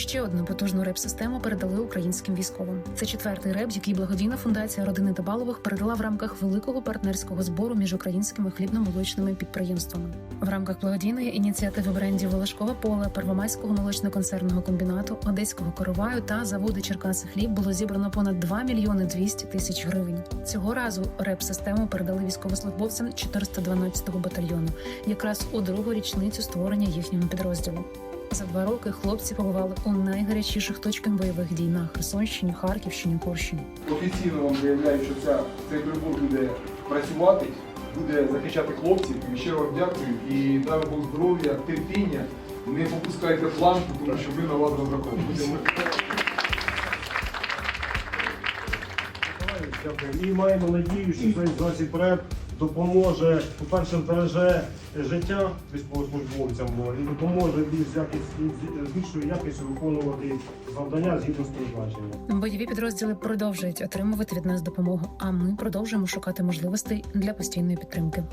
Ще одну потужну реп-систему передали українським військовим. Це четвертий реп, який благодійна фундація родини Табалових передала в рамках великого партнерського збору між українськими хлібно-молочними підприємствами. В рамках благодійної ініціативи брендів Волошкове поле, Первомайського молочно-концерного комбінату, Одеського короваю та заводу Черкаси хліб було зібрано понад 2 мільйони 200 тисяч гривень. Цього разу реп-систему передали військовослужбовцям 412-го батальйону, якраз у другу річницю створення їхнього підрозділу. За два роки хлопці побували у найгарячіших точках бойових дій на Херсонщині, Харківщині, Курщині. Офіційно вам заявляю, що ця, цей прибор буде працювати, буде захищати хлопців. І щиро вам дякую і дай Бог здоров'я, терпіння. Не попускайте планку, тому що ми на вас розраховуємо. І маємо надію, що цей засіб РЕП допоможе, по-перше, збереже життя військовослужбовцям бо, і допоможе більш з більшою якістю виконувати завдання згідно з призначенням. Бойові підрозділи продовжують отримувати від нас допомогу, а ми продовжуємо шукати можливостей для постійної підтримки.